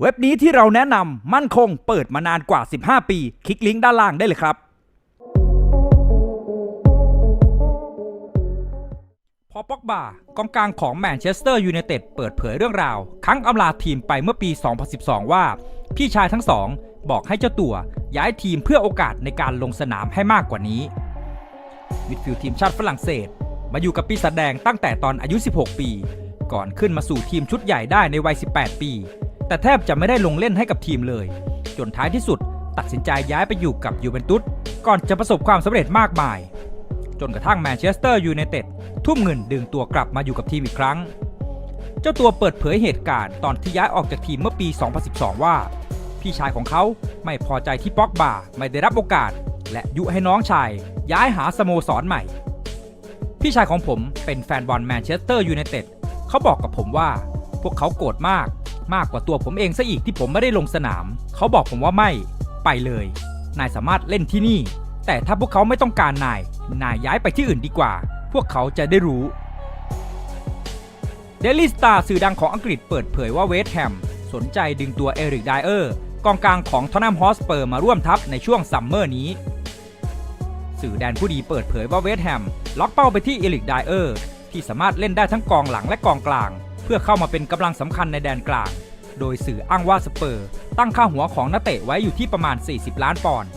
เว็บนี้ที่เราแนะนำมั่นคงเปิดมานานกว่า 15 ปี คลิกลิงก์ด้านล่างได้เลยครับ พอป็อกบากองกลางของแมนเชสเตอร์ยูไนเต็ดเปิดเผยเรื่องราว ครั้งอำลาทีมไปเมื่อปี 2012 ว่า พี่ชายทั้งสอง บอกให้เจ้าตัวย้ายทีมเพื่อโอกาสในการลงสนามให้มากกว่านี้มิดฟิลด์ทีมชาติฝรั่งเศส มาอยู่กับปีศาจแดงตั้งแต่ตอนอายุ 16 ปี ก่อนขึ้นมาสู่ทีมชุดใหญ่ได้ในวัย 18 ปี แต่แทบจะไม่ได้ลงเล่นให้กับทีมเลย จนท้ายที่สุดตัดสินใจย้ายไปอยู่กับยูเวนตุสก่อนจะประสบความสำเร็จมากมาย จนกระทั่งแมนเชสเตอร์ยูไนเต็ดทุ่มเงินดึงตัวกลับมาอยู่กับทีมอีกครั้ง เจ้าตัวเปิดเผยเหตุการณ์ตอนที่ย้ายออกจากทีมเมื่อปี 2012 ว่า พี่ชายของเขาไม่พอใจที่ป็อกบาไม่ได้รับโอกาส และยุให้น้องชาย ย้ายหาสโมสรใหม่ พี่ชายของผมเป็นแฟนบอลแมนเชสเตอร์ยูไนเต็ดเขาบอกกับผมว่า วกเขาโกรธมาก มากกว่าตัวผมเองซะอีกที่ผมไม่ได้ลงสนาม เขาบอกผมว่าไม่ ไปเลย นายสามารถเล่นที่นี่ แต่ถ้าพวกเขาไม่ต้องการนาย นายย้ายไปที่อื่นดีกว่า พวกเขาจะได้รู้เดลิสตาสื่อดังของอังกฤษเปิดเผยว่าเวสต์แฮมสนใจดึงตัวเอริกไดเออร์กองกลางของทอนนัมฮอสเปอร์มาร่วมทัพในช่วงซัมเมอร์นี้ สื่อแดนผู้ดีเปิดเผยว่าเวสต์แฮมล็อกเป้าไปที่เอริกไดเออร์ที่สามารถเล่นได้ทั้งกองหลังและกองกลาง เพื่อเข้ามาเป็นกำลังสำคัญในแดนกลาง โดยสื่ออ้างว่าสเปอร์ ตั้งค่าหัวของนักเตะไว้อยู่ที่ประมาณ 40 ล้านปอนด์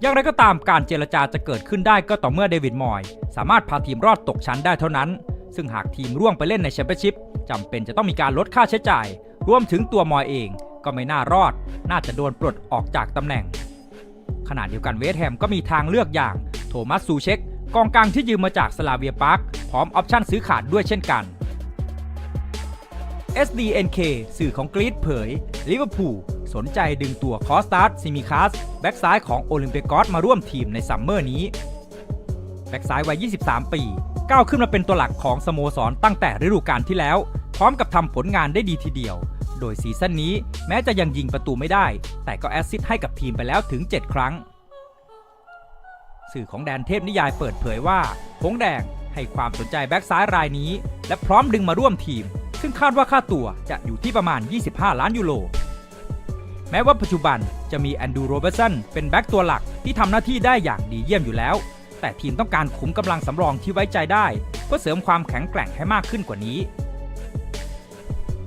อย่างไรก็ตามการเจรจาจะเกิดขึ้นได้ก็ต่อเมื่อเดวิดมอยส์สามารถพาทีมรอดตกชั้นได้เท่านั้น ซึ่งหากทีมร่วงไปเล่นในแชมเปี้ยนชิพจำเป็นจะต้องมีการลดค่าใช้จ่าย รวมถึงตัวมอยเองก็ไม่น่ารอด น่าจะโดนปลดออกจากตำแหน่ง ขณะเดียวกันเวสแฮมก็มีทางเลือกอย่าง โทมัสซูเช็กกองกลางที่ยืมมาจากสลาเวียปาร์คพร้อมออปชั่นซื้อขาดด้วยเช่นกัน SDNK สื่อของกรีซเผยลิเวอร์พูลสนใจดึงตัวคอสตาร์ซิมิคัสแบ็กซ้ายของโอลิมเปกอสมาร่วมทีมในซัมเมอร์นี้ แบ็กซ้ายวัย 23 ปี ก้าวขึ้นมาเป็นตัวหลักของสโมสรตั้งแต่ฤดูกาลที่แล้ว พร้อมกับทำผลงานได้ดีทีเดียว โดยซีซั่นนี้แม้จะยังยิงประตูไม่ได้ แต่ก็แอสซิสต์ให้กับทีมไปแล้วถึง 7 ครั้ง สื่อของแดนเทพนิยายเปิดเผยว่าหงแดงให้ความสนใจแบ็กซ้ายรายนี้ และพร้อมดึงมาร่วมทีม ซึ่งคาดว่าค่าตัวจะอยู่ที่ประมาณ 25 ล้านยูโร แม้ว่าปัจจุบันจะมีแอนดูโรเบร์สันเป็นแบ็กตัวหลักที่ทำหน้าที่ได้อย่างดีเยี่ยมอยู่แล้ว แต่ทีมต้องการขุมกำลังสำรองที่ไว้ใจได้ เพื่อเสริมความแข็งแกร่งให้มากขึ้นกว่านี้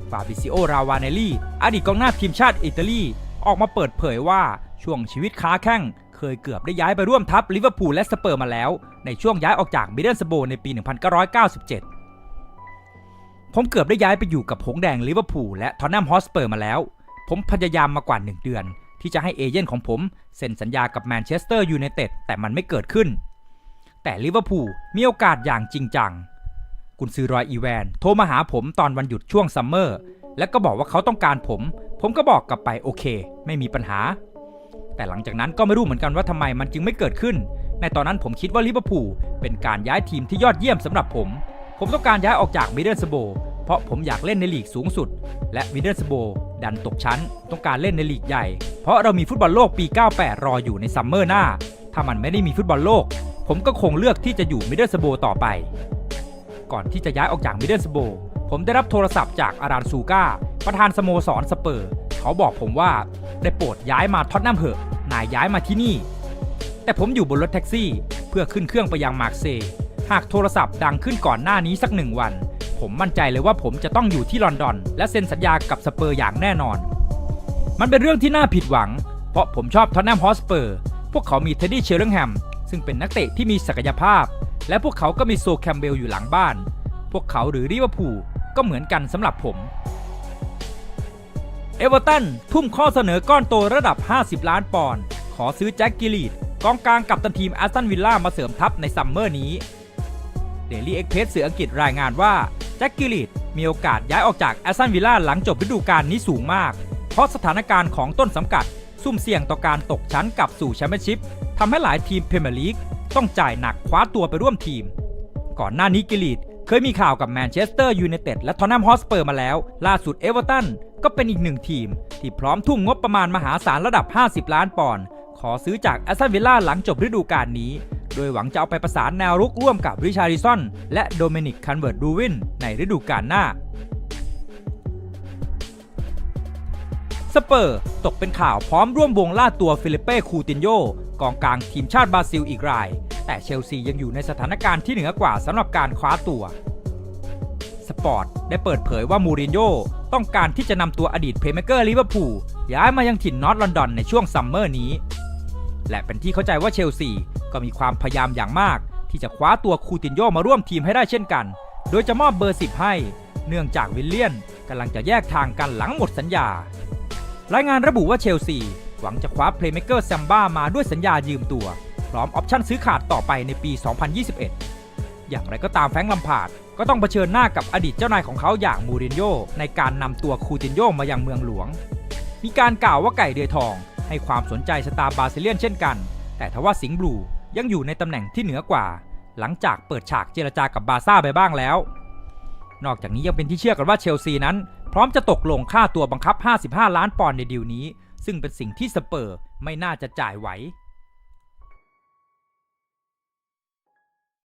ฟาบิซิโอ ราวาเนลลี่ อดีตกองหน้าทีมชาติอิตาลี ออกมาเปิดเผยว่าช่วงชีวิตค้าแข้ง เคยเกือบได้ย้ายไปร่วมทัพลิเวอร์พูลและสเปอร์มาแล้ว ในช่วงย้ายออกจากมิเดิลสโบในปี 1997 ผมเกือบได้ย้ายไปอยู่กับหงแดงลิเวอร์พูลและทอนนัมฮอสเปอร์มาแล้ว ผมพยายามมากว่า 1 เดือน ที่จะให้เอเย่นของผมเซ็นสัญญากับแมนเชสเตอร์ยูไนเต็ดแต่มันไม่เกิดขึ้น แต่ลิเวอร์พูลมีโอกาสอย่างจริงจัง กุนซือรอยอีแวน โทรมาหาผมตอนวันหยุดช่วงซัมเมอร์และก็บอกว่าเขาต้องการผม ผมก็บอกกลับไปโอเค ไม่มีปัญหา แต่หลังจากนั้นก็ไม่รู้เหมือนกันว่าทำไมมันจึงไม่เกิดขึ้น ในตอนนั้นผมคิดว่าลิเวอร์พูลเป็นการย้ายทีมที่ยอดเยี่ยมสำหรับผม ผมต้องการย้ายออกจากมิดเดิลสโบ เพราะผมอยากเล่นในลีกสูงสุด และมิดเดิลสโบดันตกชั้น ต้องการเล่นในลีกใหญ่ เพราะเรามีฟุตบอลโลกปี 98 รออยู่ในซัมเมอร์หน้า ถ้ามันไม่ได้มีฟุตบอลโลก ผมก็คงเลือกที่จะอยู่มิดเดิลสโบต่อไป ก่อนที่จะย้ายออกจากมิดเดิลสโบผมได้รับโทรศัพท์จากอารานซูกาประธานสโมสรสเปอร์ เขาบอกผมว่าได้โปรดย้ายมาท็อตแนมเหอะนายย้ายมาที่นี่ แต่ผมอยู่บนรถแท็กซี่ เพื่อขึ้นเครื่องไปยังมาร์เซย์หากโทรศัพท์ดังขึ้นก่อนหน้านี้สักหนึ่งวัน ผมมั่นใจเลยว่าผมจะต้องอยู่ที่ลอนดอน และเซ็นสัญญากับสเปอร์อย่างแน่นอน มันเป็นเรื่องที่น่าผิดหวัง เพราะผมชอบท็อตแนมฮอสเปอร์ พวกเขามีเทดดี้เชลเลงแฮมซึ่งเป็นนักเตะที่มีศักยภาพ และพวกเขาก็มีโซแคมเบลอยู่หลังบ้าน พวกเขาหรือลิเวอร์พูลก็เหมือนกันสำหรับผมเอเวอร์ตันทุ่มข้อเสนอก้อนโตระดับ 50 ล้านปอนด์ขอซื้อแจ็คกิลีดกองกลางกับตันทีมแอสตันวิลล่ามาเสริมทัพในซัมเมอร์นี้เดลี่เอ็กเพรสสื่ออังกฤษรายงานว่า แจ็คกิลีดมีโอกาสย้ายออกจากแอสตันวิลล่าหลังจบฤดูกาลนี้สูงมาก เพราะสถานการณ์ของต้นสังกัด ซุ่มเสี่ยงต่อการตกชั้นกลับสู่แชมเปี้ยนชิพทำให้หลายทีมพรีเมียร์ลีกต้องจ่ายหนักคว้าตัวไปร่วมทีม ก่อนหน้านี้กิลีดเคยมีข่าวกับแมนเชสเตอร์ยูไนเต็ดและทอนนัมฮอสเปอร์มาแล้ว ล่าสุดเอเวอร์ตันก็เป็นอีกหนึ่งทีม ที่พร้อมทุ่มงบประมาณมหาศาลระดับ 50 ล้านปอนด์ขอซื้อจากแอสตันวิลล่าหลังจบฤดูกาลนี้ โดยหวังจะเอาไปประสานแนวรุกร่วมกับริชาริซอน และโดเมนิกคันเวิร์ดดูวินในฤดูกาลหน้าสเปอร์ตกเป็นข่าวพร้อมร่วมวงล่าตัวฟิลิเป้คูตินโยกองกลางทีมชาติบราซิลอีกราย แต่เชลซียังอยู่ในสถานการณ์ที่เหนือกว่าสำหรับการคว้าตัว สปอร์ตได้เปิดเผยว่ามูรินโญ่ต้องการที่จะนำตัวอดีตเพลย์เมเกอร์ลิเวอร์พูลย้ายมายังถิ่นนอร์ทลอนดอนในช่วงซัมเมอร์นี้ และเป็นที่เข้าใจว่าเชลซี ก็มีความพยายามอย่างมาก ที่จะคว้าตัวคูตินโยมาร่วมทีมให้ได้เช่นกัน โดยจะมอบเบอร์ 10 ให้ เนื่องจากวิลเลียนกำลังจะแยกทางกันหลังหมดสัญญา รายงานระบุว่าเชลซี หวังจะคว้าเพลย์เมเกอร์แซมบ้ามาด้วยสัญญายืมตัว พร้อมออปชั่นซื้อขาดต่อไปในปี 2021 อย่างไรก็ตามแฟงลัมพาร์ดก็ต้องเผชิญหน้ากับอดีตเจ้านายของเขาอย่างมูรินโญ่ในการนำตัวคูตินโยมายังเมืองหลวง มีการกล่าวว่าไก่เดือยทอง ให้ความสนใจสตาร์บาซิเลียนเช่นกัน แต่ทว่าสิงห์บลู ยังอยู่ในตำแหน่งที่เหนือกว่า หลังจากเปิดฉากเจรจากับบาซ่าไปบ้างแล้ว นอกจากนี้ยังเป็นที่เชื่อกันว่าเชลซีนั้น พร้อมจะตกลงค่าตัวบังคับ 55 ล้านปอนด์ในดีลนี้ ซึ่งเป็นสิ่งที่สเปอร์ไม่น่าจะจ่ายไหว